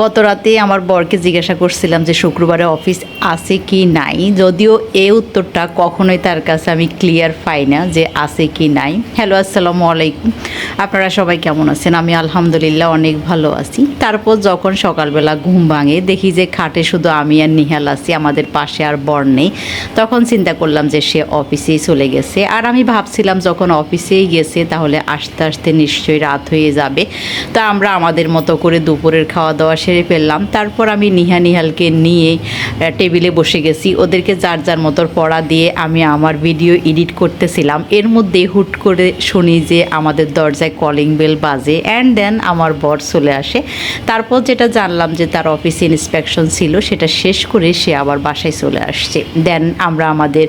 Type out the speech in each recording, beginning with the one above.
গত রাতে আমার বরকে জিজ্ঞাসা করছিলাম যে শুক্রবারে অফিস আছে কি নাই, যদিও এই উত্তরটা কখনোই তার কাছে আমি ক্লিয়ার পাই না যে আছে কি নাই। হ্যালো আসসালামু আলাইকুম। আপনারা সবাই কেমন আছেন? আমি আলহামদুলিল্লাহ অনেক ভালো আছি। তারপর যখন সকালবেলা ঘুম ভাঙে, দেখি যে খাটে শুধু আমি আর নিহাল আছি, আমাদের পাশে আর বর নেই। তখন চিন্তা করলাম যে সে অফিসেই চলে গেছে। আর আমি ভাবছিলাম যখন অফিসেই গেছে, তাহলে আস্তে আস্তে নিশ্চয়ই রাত হয়ে যাবে। তা আমরা আমাদের মতো করে দুপুরের খাওয়া দাওয়া সেরে ফেললাম। তারপর আমি নিহা নিহালকে নিয়ে টেবিলে বসে গেছি। ওদেরকে যার যার মতো পড়া দিয়ে আমি আমার ভিডিও এডিট করতেছিলাম। এর মধ্যে হুট করে শুনি যে আমাদের দরজায় কলিং বেল বাজে অ্যান্ড দেন আমার বর চলে আসে। তারপর যেটা জানলাম যে তার অফিসে ইন্সপেকশন ছিল, সেটা শেষ করে সে আবার বাসায় চলে আসছে। দেন আমরা আমাদের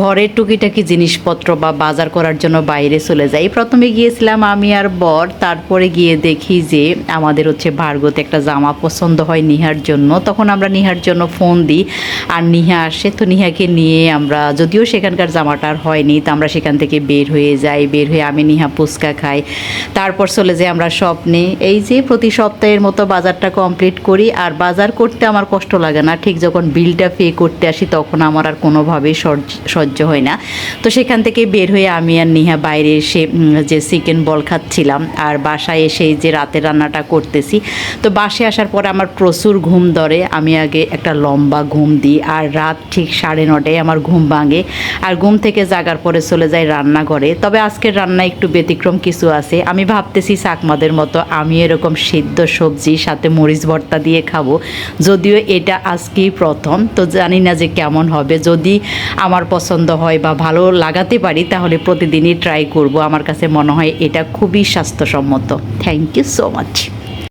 ঘরের টুকিটাকি জিনিসপত্র বা বাজার করার জন্য বাইরে চলে যাই। প্রথমে গিয়েছিলাম আমি আর বর, তারপরে গিয়ে দেখি যে আমাদের হচ্ছে ভার্গতে একটা জামা পছন্দ হয় নিহার জন্য, তখন আমরা নিহার জন্য ফোন দিই। আর নিহা আসে, তো নিহাকে নিয়ে আমরা, যদিও সেখানকার জামাটা আর হয়নি, তো আমরা সেখান থেকে বের হয়ে যাই, বের হয়ে আমি, নিহা ফুচকা খাই। তারপর চলে যাই আমরা স্বপ্নে। এই যে প্রতি সপ্তাহের মতো বাজারটা কমপ্লিট করি, আর বাজার করতে আমার কষ্ট লাগে না। ঠিক যখন বিলটা পে করতে আসি, তখন আমার আর কোনোভাবেই সহ্য- হয় না। তো সেখান থেকে বের হয়ে আমি আর নিহা বাইরে এসে যে চিকেন বল খাচ্ছিলাম। আর বাসায় এসে যে রাতের রান্নাটা করতেছি। তো বাসায় আসার পর আমার প্রচুর ঘুম ধরে। আমি আগে একটা লম্বা ঘুম দিই আর রাত ঠিক সাড়ে নটায় আমার ঘুম ভাঙে। আর ঘুম থেকে জাগার পরে চলে যাই রান্নাঘরে। তবে আজকের রান্না একটু ব্যতিক্রম কিছু আছে। আমি ভাবতেছি চাকমাদের মতো আমি এরকম সিদ্ধ সবজি, সাথে মরিচ ভর্তা দিয়ে খাব। যদিও এটা আজকেই প্রথম, তো জানি না যে কেমন হবে। যদি আমার পছন্দ হয় বা ভালো লাগাতে পারি, তাহলে প্রতিদিনই ট্রাই করব। আমার কাছে মনে হয় এটা খুবই স্বাস্থ্যসম্মত। Thank you so much